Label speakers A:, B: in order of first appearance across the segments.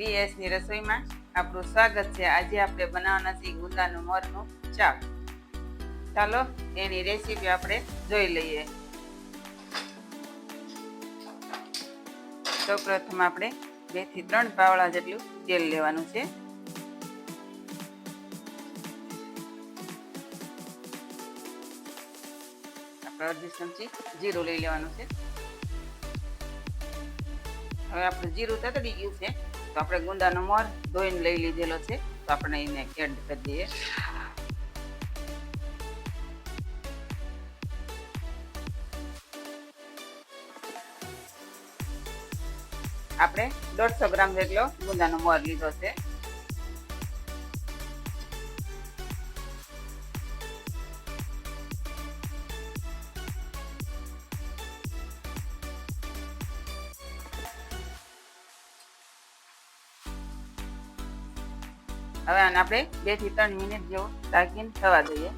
A: વીએસની રસોઈમાં આપણું સ્વાગત છે. આજે આપણે બનાવવાના છીએ ગુંદાનું મોરનું શાક ચાલો, એની રેસીપી આપણે જોઈ લઈએ. સૌપ્રથમ આપણે બેથી ત્રણ પાવડા જેટલું તેલ લેવાનું છે. આપણે અડધી ચમચી જીરું લઈ લેવાનું છે. હવે આપણું જીરું તતડી ગયું છે. તો આપણે ગુંદાનો મોર ધોઈને લઈ લીધેલો છે. તો આપણે એને એડ કરી દઈએ. આપણે દોઢસો ગ્રામ જેટલો ગુંદાનો મોર લીધો છે. હવે આને આપણે બેથી ત્રણ મિનિટ જેવું ઢાંકીને થવા દઈએ.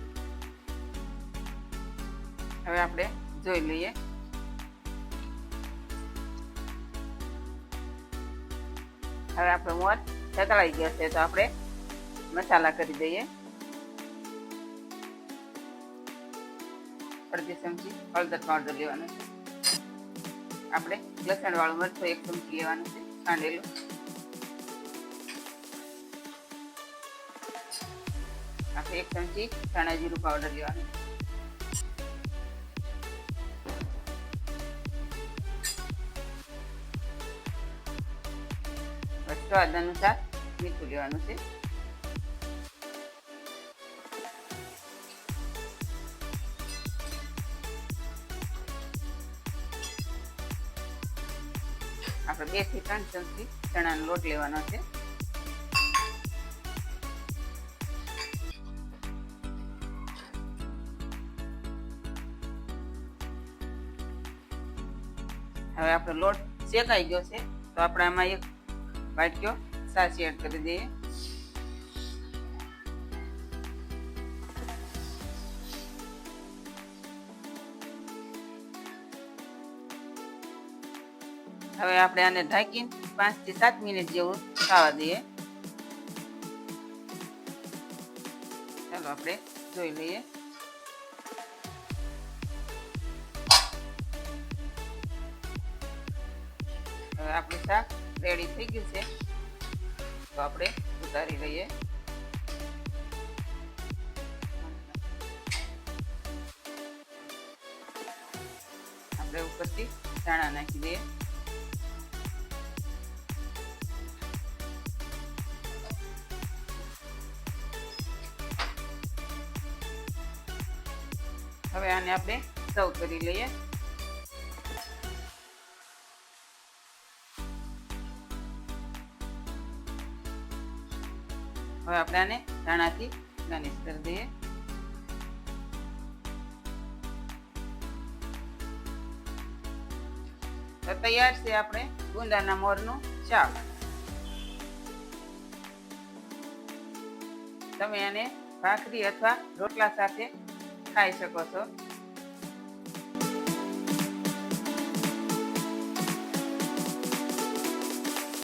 A: હવે આપણે જોઈ લઈએ. હવે આપણે મોર ચકળાઈ ગયો છે, તો આપણે મસાલા કરી દઈએ. અડધી ચમચી હળદર પાવડર લેવાનો છે. આપણે લસણ વાળું મરચું એક ચમચી લેવાનું છે કાંડેલું એક ચમચી ધાણા જીરું પાવડર લેવાનું. સ્વાદ અનુસાર મીઠું લેવાનું છે. આપણે બેથી ત્રણ ચમચી ચણાનો લોટ લેવાનો છે. હવે આપણો લોટ શેકાઈ ગયો છે, તો આપણે આમાં એક વાટક્યો સાચી એડ કરી દઈએ. હવે આપણે આને ઢાંકીને પાંચથી સાત મિનિટ જેવું ખાવા દઈએ. ચાલો આપણે જોઈ લઈએ. હવે આપણું શાક રેડી થઈ ગયું છે. તો આપણે ઉતારી લઈએ. આપણે ઉપરથી ધાણા નાખી દઈએ. હવે આને આપણે સર્વ કરી લઈએ. હવે આપણે આને ધાણાથી ગાર્નિશ કરી દઈએ. તો તૈયાર છે આપણે ગુંદાના મોરનું શાક તમે આને ભાખરી અથવા રોટલા સાથે ખાઈ શકો છો.